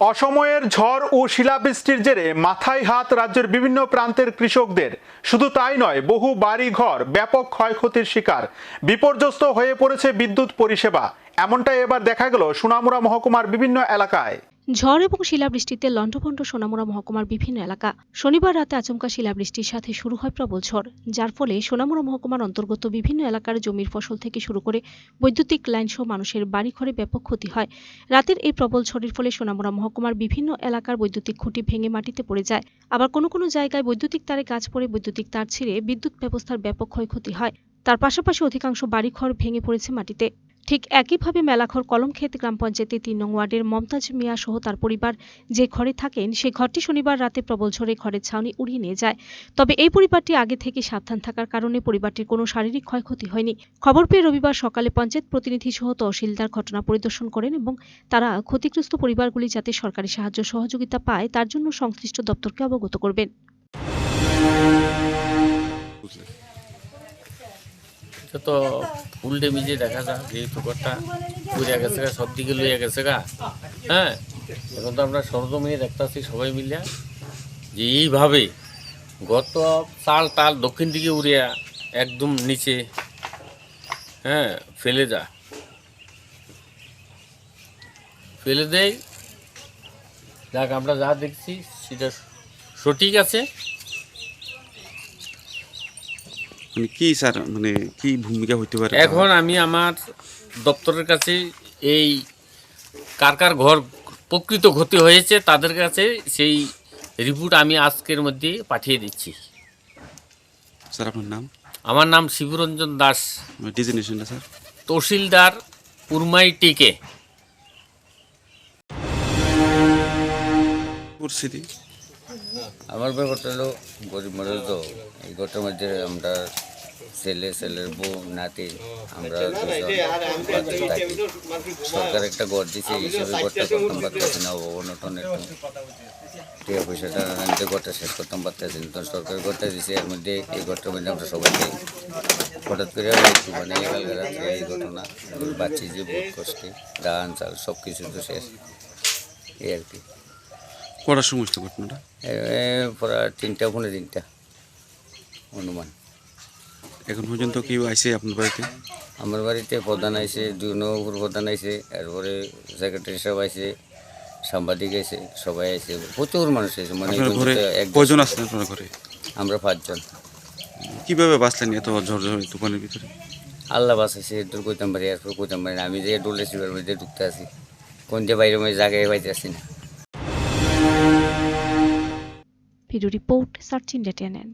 অসময়ের ঝড় ও শিলাবৃষ্টির জেরে মাথায় হাত রাজ্যের বিভিন্ন প্রান্তের কৃষকদের। শুধু তাই নয়, বহু বাড়ি ঘর ব্যাপক ক্ষয়ক্ষতির শিকার। বিপর্যস্ত হয়ে পড়েছে বিদ্যুৎ পরিষেবা। এমনটাই এবার দেখা গেল সুনামুরা মহকুমার বিভিন্ন এলাকায়। ঝড় এবং শিলাবৃষ্টিতে লণ্ডভণ্ড সোনামুড়া মহকুমার বিভিন্ন এলাকা। শনিবার রাতে আচমকা শিলাবৃষ্টির সাথে শুরু হয় প্রবল ঝড়, যার ফলে সোনামুড়া মহকুমার অন্তর্গত বিভিন্ন এলাকার জমির ফসল থেকে শুরু করে বৈদ্যুতিক লাইন সহ মানুষের বাড়িঘরে ব্যাপক ক্ষতি হয়। রাতের এই প্রবল ঝড়ের ফলে সোনামুড়া মহকুমার বিভিন্ন এলাকার বৈদ্যুতিক খুঁটি ভেঙে মাটিতে পড়ে যায়। আবার কোনো কোনো জায়গায় বৈদ্যুতিক তারে গাছ পড়ে বৈদ্যুতিক তার ছিঁড়ে বিদ্যুৎ ব্যবস্থার ব্যাপক ক্ষয়ক্ষতি হয়। তার পাশাপাশি অধিকাংশ বাড়িঘর ভেঙে পড়েছে মাটিতে। ঠিক একইভাবে মেলাঘর কলমক্ষেত গ্রাম পঞ্চায়েতের তিন নং ওয়ার্ডের মমতাজ মিয়া সহ তার পরিবার যে ঘরে থাকেন, সেই ঘরটি শনিবার রাতে প্রবল ঝড়ে ঘরের ছাউনি উড়িয়ে নিয়ে যায়। তবে এই পরিবারটি আগে থেকে সাবধান থাকার কারণে পরিবারটির কোনো শারীরিক ক্ষয়ক্ষতি হয়নি। খবর পেয়ে রবিবার সকালে পঞ্চায়েত প্রতিনিধি সহ তহসিলদার ঘটনা পরিদর্শন করেন এবং তারা ক্ষতিগ্রস্ত পরিবারগুলি যাতে সরকারি সাহায্য সহযোগিতা পায়, তার জন্য সংশ্লিষ্ট দপ্তরকে অবগত করবেন। এটা তো ফুল ড্যামেজে দেখা যায়, যেহেতু ঘরটা উড়ে গেছে গা, সব দিকে লইয়া গেছে গা। হ্যাঁ? এখন তো আমরা সরজমিনে দেখতেছি সবাই মিলিয়া, যে এইভাবে গত চাল তাল দক্ষিণ দিকে উড়িয়া একদম নিচে হ্যাঁ ফেলে যা। ফেলে দেয় যাক, আমরা যা দেখছি, সেটা সঠিক আছে। মানে কি স্যার মানে কি ভূমিকা হইতে পারে? এখন আমি আমার দপ্তরের কাছে এই কার কার ঘর প্রকৃত ক্ষতি হয়েছে তাদের কাছে সেই রিপোর্ট আমি আজকের মধ্যে পাঠিয়ে দিচ্ছি। স্যার আপনার নাম? আমার নাম শিবরঞ্জন দাস। ডিজিনেশনটা স্যার? তহসিলদার উরমাই টিকে। পরিস্থিতি? আমার ব্যাপারটা হলো, গরিব মানুষ তো, এই ঘরটার মধ্যে আমরা ছেলে, ছেলের বউ, নাতি, আমরা সরকার একটা ঘর দিচ্ছে এই হিসেবে ঘরটা করতাম পারতেছি না অবনটনের টিয়া পয়সাটা আনতে ঘরটা শেষ করতাম পারতেছি না। তো সরকার ঘরটা দিছে, এর মধ্যে এই ঘরটার মধ্যে আমরা সবাইকে হঠাৎ করে একটু মানে কালকে রাত্রে এই ঘটনা, বাচ্চি যে বহুত কষ্টে ধান চাল সব কিছু তো শেষ। এই আর কি। কটার সময় হচ্ছে ঘটনাটা প্রায় তিনটা পনেরো তিনটা অনুমান। এখন পর্যন্ত কেউ আইসে আপনার বাড়িতে? আমার বাড়িতে প্রধান আইছে দুই নম্বর প্রধান আইছে এরপরে সেক্রেটারি সাহেব আইছে সাংবাদিক আইছে সবাই আইছে প্রচুর মানুষ আইছে মানে ঘরে এক আসছেন আপনার ঘরে? আমরা পাঁচজন। কীভাবে বাঁচলেন এত ঝড় ঝড় তুফানের ভিতরে? আল্লাহ বাসাইছে দূর কইতাম পারি এরপর কইতাম পারি। আমি যে ডোলে শিবের মধ্যে ঢুকতে আছি কোন যে বাইরে জায়গায় পাইতে আসি না। Video report search India TNN